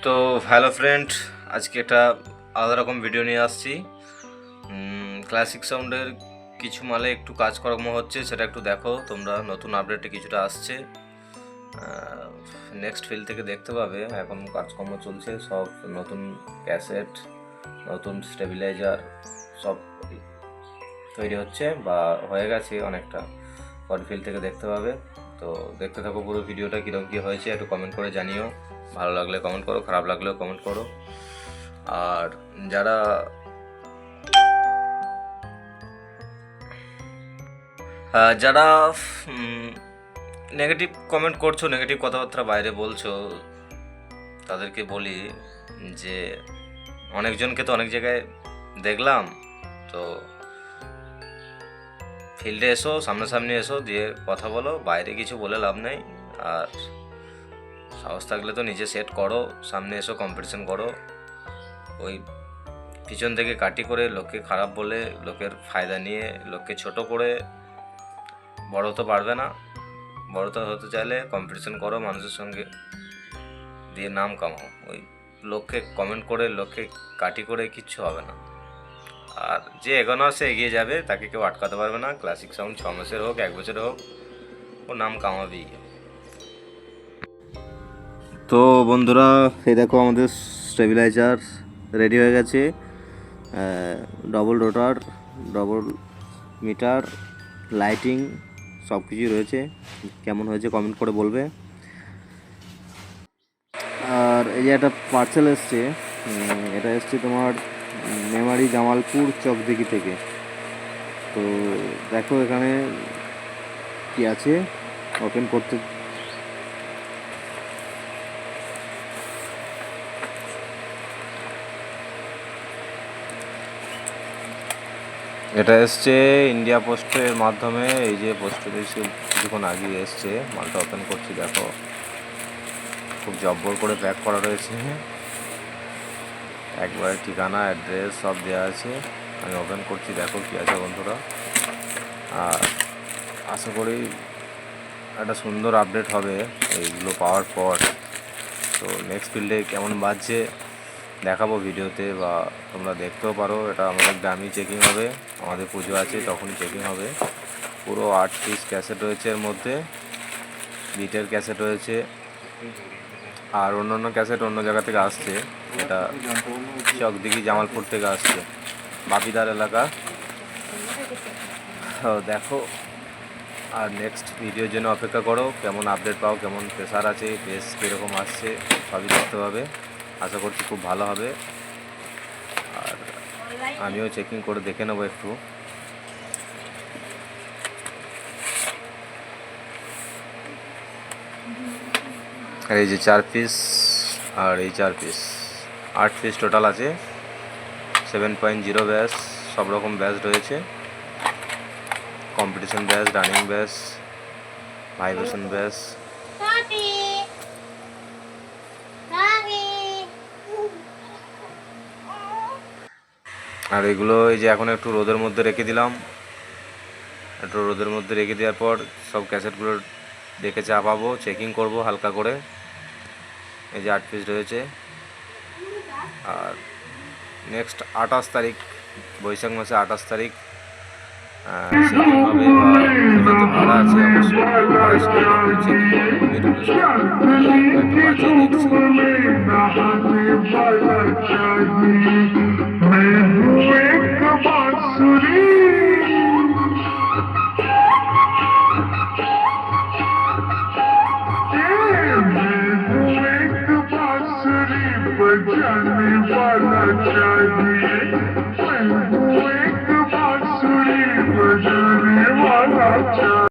তো hello friend, আজকে একটা আলাদা রকম ভিডিও নিয়ে আসছি। ক্লাসিক সাউন্ডের কিছু মালে একটু কাজকর্ম হচ্ছে, সেটা একটু দেখো, তোমরা নতুন আপডেটে কিছুটা আসছে। নেক্সট ফিল থেকে দেখতে পাবে, এখন কাজকর্ম চলছে, সব নতুন ক্যাসেট নতুন স্টেবিলাইজার সব তৈরি হচ্ছে বা হয়ে গেছে অনেকটা। পরের ফিল থেকে দেখতে পাবে। তো দেখতে থাকো পুরো ভিডিওটা কীরকম কী হয়েছে, একটু কমেন্ট করে জানিও। ভালো লাগলে কমেন্ট করো, খারাপ লাগলেও কমেন্ট করো। আর যারা যারা নেগেটিভ কমেন্ট করছ নেগেটিভ কথাবার্তা বাইরে বলছো, তাদেরকে বলি যে, অনেকজনকে তো অনেক জায়গায় দেখলাম, তো ফিল্ডে এসো, সামনাসামনি এসো, দিয়ে কথা বলো, বাইরে কিছু বলে লাভ নেই। আর সাহস থাকলে তো নিজে সেট করো, সামনে এসো কম্পিটিশন করো। ওই পিছন থেকে কাটি করে লোককে খারাপ বলে, লোকের ফায়দা নিয়ে, লোককে ছোট করে, বড় তো পারবে না। বড় তো হতে চাইলে কম্পিটিশন করো, মানুষের সঙ্গে দিয়ে নাম কামাও। ওই লোককে কমেন্ট করে, লোককে কাটি করে কিচ্ছু হবে না। আর যে এগোনো সে এগিয়ে যাবে, তাকে কেউ আটকাতে পারবে না। ক্লাসিক সাউন্ড ছ মাসের হোক, এক বছরের হোক ও নাম কামাবেই তো বন্ধুরা, এই দেখো আমাদের স্টেবিলাইজার রেডি হয়ে গেছে। Double rotor double meter lighting সব কিছুই রয়েছে। কেমন হয়েছে কমেন্ট করে বলবে। আর এই যে একটা পার্সেল এসছে এটা এসছে তোমার মেমারি জামালপুর চকদিঘি থেকে। তো দেখো এখানে কি আছে ওপেন করতে এটা এসছে ইন্ডিয়া পোস্টের মাধ্যমে, এই যে পোস্ট অফিসে কিছুক্ষণ আগে এসছে, মালটা ওপেন করছি, দেখো। খুব জব্বর করে প্যাক করা রয়েছে। একবারে ঠিকানা অ্যাড্রেস সব দেওয়া আছে। আমি ওপেন করছি, দেখো কী আছে বন্ধুরা। আর আশা করি একটা সুন্দর আপডেট হবে এইগুলো পাওয়ার পর। তো নেক্সট ফিল্ডে কেমন বাজছে দেখাবো ভিডিওতে বা তোমরা দেখতেও পারো। এটা আমাদের গ্রামই চেকিং হবে, আমাদের পুজো আছে, তখনই চেকিং হবে। পুরো আট পিস ক্যাসেট রয়েছে এর মধ্যে বিটের ক্যাসেট রয়েছে। আর অন্য অন্য ক্যাসেট অন্য জায়গা থেকে আসছে। এটা চকদিঘি জামালপুর থেকে আসছে। বাপিদার এলাকা। দেখো। আর নেক্সট ভিডিওর জন্য অপেক্ষা করো। কেমন আপডেট পাও, কেমন প্রেশার আছে বেস কীরকম আসছে, সবই দেখতে পাবে। আশা করছি খুব ভালো হবে। আর আমিও চেকিং করে দেখে নেব একটু। আর এই যে চার পিস আর এই চার পিস আট পিস টোটাল আছে। সেভেন পয়েন্ট জিরো ব্যাস সব রকম ব্যাস রয়েছে। কম্পিটিশন ব্যাস রানিং ব্যাস ভাইব্রেশন ব্যাস. আর এগুলো এই যে এখন একটু রোদের মধ্যে রেখে দিলাম। একটু রোদের মধ্যে রেখে দেওয়ার পর সব ক্যাসেটগুলো দেখে চাপাবো চেকিং করব হালকা করে। এই যে আট পিস রয়েছে। আর নেক্সট আঠাশ তারিখ, বৈশাখ মাসে আঠাশ তারিখ আছে, অবশ্যই Can we one night shine?